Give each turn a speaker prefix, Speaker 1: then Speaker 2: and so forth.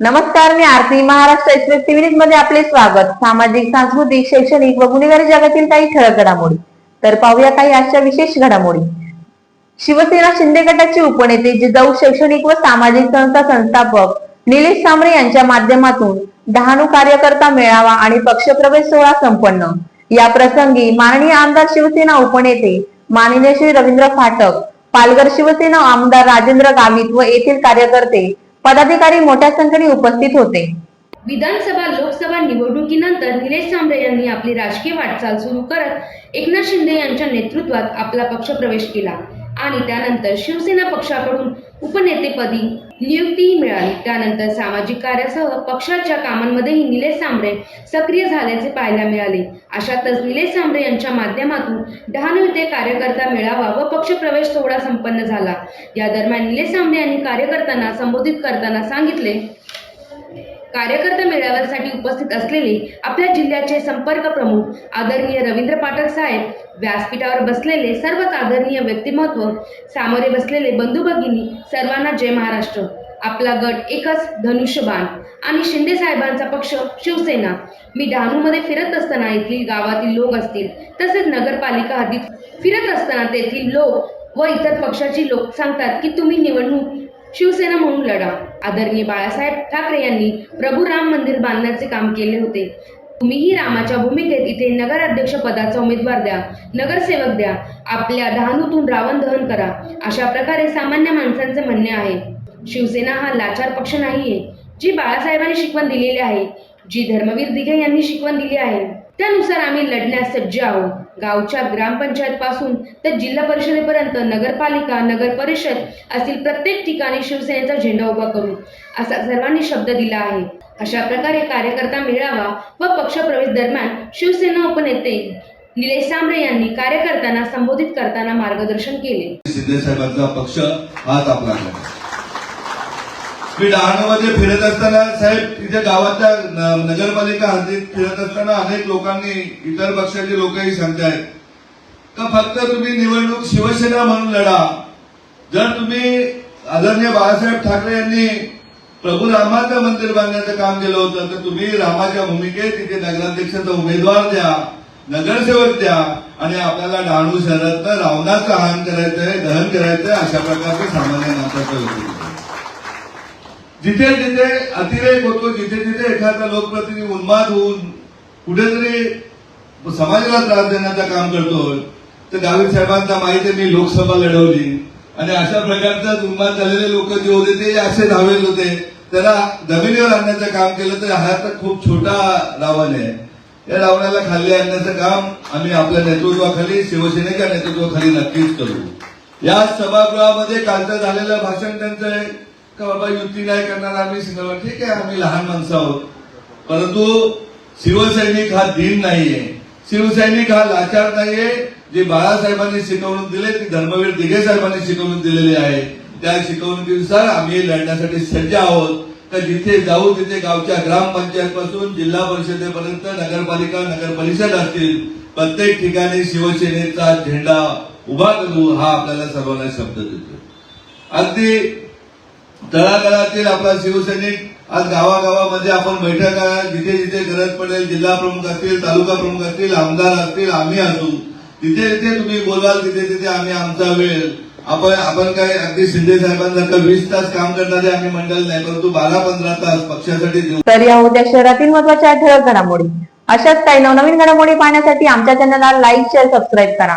Speaker 1: नमस्कार मी Aarti. Maharashtra express TV मध्ये आपले स्वागत. सामाजिक सांस्कृतिक शैक्षणिक व गुन्हेगारी जगातील काही ठळक घडामोडी. तर पाहूया काही आजच्या विशेष घडामोडी. शिवसेना शिंदे गटाचे उपनेते जिजाऊ शैक्षणिक व सामाजिक संस्था संस्थापक निलेश सामरे यांच्या माध्यमातून डहाणू कार्यकर्ता मेळावा आणि पक्षप्रवेश सोहळा संपन्न. या प्रसंगी माननीय आमदार शिवसेना उपनेते माननीय श्री रवींद्र फाटक पालघर शिवसेना आमदार राजेंद्र गावित व येथील कार्यकर्ते पदाधिकारी मोठ्या संख्येने उपस्थित होते.
Speaker 2: विधानसभा लोकसभा निवडणुकीनंतर निलेश सांबळे यांनी आपली राजकीय वाटचाल सुरू करत एकनाथ शिंदे यांच्या नेतृत्वात आपला पक्ष प्रवेश केला. आणि त्यानंतर शिवसेना पक्षाकडून उपनेतेपदी नियुक्तीही मिळाली. त्यानंतर सामाजिक कार्यासह पक्षाच्या कामांमध्येही निलेश सांबरे सक्रिय झाल्याचे पाहायला मिळाले. अशातच निलेश सांबरे यांच्या माध्यमातून डहाणू येथे कार्यकर्ता मेळावा व पक्षप्रवेश सोहळा संपन्न झाला. या दरम्यान निलेश सांबरे यांनी कार्यकर्त्यांना संबोधित करताना सांगितले कार्यकर्ता मेळाव्यासाठी उपस्थित असलेले आपल्या जिल्ह्याचे संपर्क प्रमुख आदरणीय रवींद्र पाठक साहेब व्यासपीठावर बसलेले सर्वच आदरणीय व्यक्तिमत्व सामोरे बसलेले बंधू भगिनी सर्वांना जय महाराष्ट्र. आपला गट एकच धनुष्यबाण आणि शिंदे साहेबांचा पक्ष शिवसेना. मी डहाणूमध्ये फिरत असताना येथील गावातील लोक असतील तसेच नगरपालिका हद्दीत फिरत असताना तेथील लोक व इतर पक्षाची लोक सांगतात की तुम्ही निवडणूक शिवसेना म्हणून लढा. आदरणीय बाळासाहेब ठाकरे यांनी प्रभू राम मंदिर बांधण्याचे काम केले होते. तुम्हीही रामाच्या भूमिकेत इथे नगराध्यक्ष पदाचा उमेदवार द्या नगरसेवक द्या. आपल्या डहाणूतून रावण दहन करा अशा प्रकारे सामान्य माणसांचे म्हणणे आहे. शिवसेना हा लाचार पक्ष नाहीये. जी बाळासाहेबांनी शिकवण दिलेली आहे जी धर्मवीर दिघे यांनी शिकवण दिली आहे त्यानुसार आम्ही लढण्यास सज्ज आहोत. गावच्या ग्रामपंचायत पासून तर जिल्हा परिषदेपर्यंत नगरपालिका नगर परिषद असतील प्रत्येक ठिकाणी शिवसेनेचा झेंडा उभा करू असा सर्वांनी शब्द दिला आहे. अशा प्रकारे कार्यकर्ता मेळावा व पक्षप्रवेश दरम्यान शिवसेना उपनेते निलेश सांबरे यांनी कार्यकर्त्यांना संबोधित करताना मार्गदर्शन केले.
Speaker 3: शिंदे साहेबांचा पक्ष हाच आपला आहे. मी डहाणूमध्ये फिरत असताना साहेब तिथे गावाच्या न- नगरपालिका हद्दीत फिरत असताना अनेक लोकांनी इतर पक्षाचे लोकही सांगतायत. का फक्त तुम्ही निवडणूक शिवसेना म्हणून लढा. जर तुम्ही आदरणीय बाळासाहेब ठाकरे यांनी प्रभू रामाचं मंदिर बांधण्याचं काम केलं होतं तर तुम्ही रामाच्या भूमिकेत तिथे नगराध्यक्षाचा उमेदवार द्या नगरसेवक द्या आणि आपल्याला डहाणू शहरात रावणाचं हान करायचंय दहन करायचंय अशा प्रकारचं सामान्य माणसाचं जिथे जिथे अतिरेक होतो जिथे जिथे एखादा लोकप्रतिनिधी उन्माद होऊन कुठेतरी समाजाला त्रास देण्याचं काम करतो तर गावित साहेबांना माहिती मी लोकसभा लढवली. आणि अशा प्रकारचा उन्माद झालेले लोक जे होते ते असे धावेल होते. त्याला जमिनीवर आणण्याचं काम केलं तर हा तर खूप छोटा रावण आहे. या रावणाला खाली आणण्याचं काम आम्ही आपल्या नेतृत्वाखाली शिवसेनेच्या नेतृत्वाखाली नक्कीच करू. या सभागृहामध्ये कालचं झालेलं भाषण त्यांचं आहे. का बाबा युती नाही करणार आम्ही सिंगल ठीक आहे आम्ही लहान माणसं आहोत. परंतु शिवसैनिक हा दिन नाहीये. शिवसैनिक हा लाचार नाहीये. जे बाळासाहेबांनी शिकवणूक दिले ती धर्मवीर दिघे साहेबांनी शिकवणूक दिलेली आहे. त्या शिकवणुकीनुसार आम्ही लढण्यासाठी सज्ज आहोत. तर जिथे जाऊ तिथे गावच्या ग्रामपंचायत पासून जिल्हा परिषदेपर्यंत नगरपालिका नगर परिषद असतील प्रत्येक ठिकाणी शिवसेनेचा झेंडा उभा करू हा आपल्याला सर्वांना शब्द देतो. अगदी तळागाळातील आपला शिवसैनिक आज गावागावामध्ये आपण बैठका जिथे जिथे गरज पडेल जिल्हा प्रमुख असतील तालुका प्रमुख असतील आमदार असतील आम्ही असू. तिथे तिथे तुम्ही बोलवाल तिथे तिथे आम्ही आमचा वेळ. आपण आपण काय अगदी शिंदे साहेबांसारखं वीस तास काम करणारे आम्ही मंडळ नाही परंतु बारा पंधरा तास पक्षासाठी देऊ.
Speaker 1: तर या उद्या शहरातील महत्त्वाच्या ठळक घडामोडी. अशाच काही नवनवीन घडामोडी पाहण्यासाठी आमच्या चॅनलला लाईक शेअर सबस्क्राईब करा.